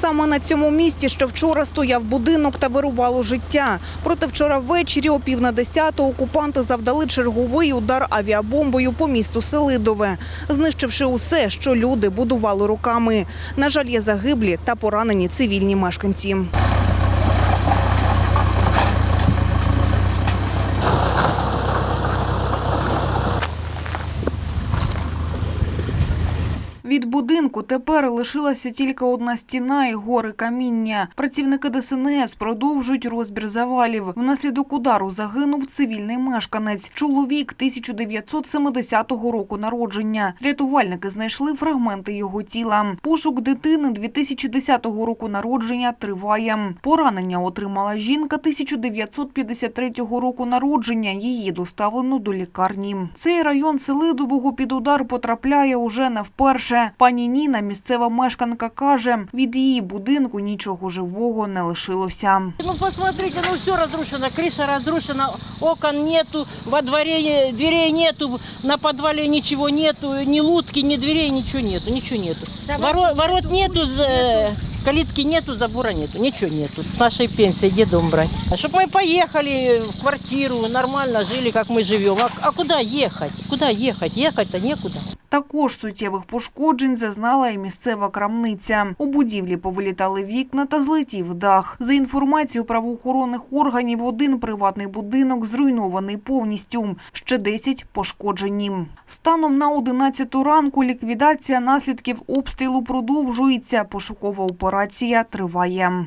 Саме на цьому місці що вчора стояв будинок та вирувало життя. Проте вчора ввечері о пів на десяту окупанти завдали черговий удар авіабомбою по місту Селидове, знищивши усе, що люди будували руками. На жаль, є загиблі та поранені цивільні мешканці. Від будинку тепер лишилася тільки одна стіна і гори каміння. Працівники ДСНС продовжують розбір завалів. Внаслідок удару загинув цивільний мешканець. Чоловік 1970 року народження. Рятувальники знайшли фрагменти його тіла. Пошук дитини 2010 року народження триває. Поранення отримала жінка 1953 року народження. Її доставлено до лікарні. Цей район Селидового під удар потрапляє уже не вперше. Пані Ніна, місцева мешканка, каже, від її будинку нічого живого не лишилося. Ну посмотрите, ну все разрушено, крыша разрушена, окон нету, во дворе э, дверей нету, на подвале ничего нету, ни лутки, ни дверей, ничего нету, ничего нету. Воро- ворот нету, за- калитки нету, забора нету, ничего нету. С нашей пенсии где дом брать? Чтобы мы поехали в квартиру, нормально жили, как мы живем. А, а куда ехать? Куда ехать? Ехать-то некуда. Також суттєвих пошкоджень зазнала і місцева крамниця. У будівлі повилітали вікна та злетів дах. За інформацією правоохоронних органів, один приватний будинок зруйнований повністю. Ще 10 пошкоджені. Станом на 11 ранку ліквідація наслідків обстрілу продовжується. Пошукова операція триває.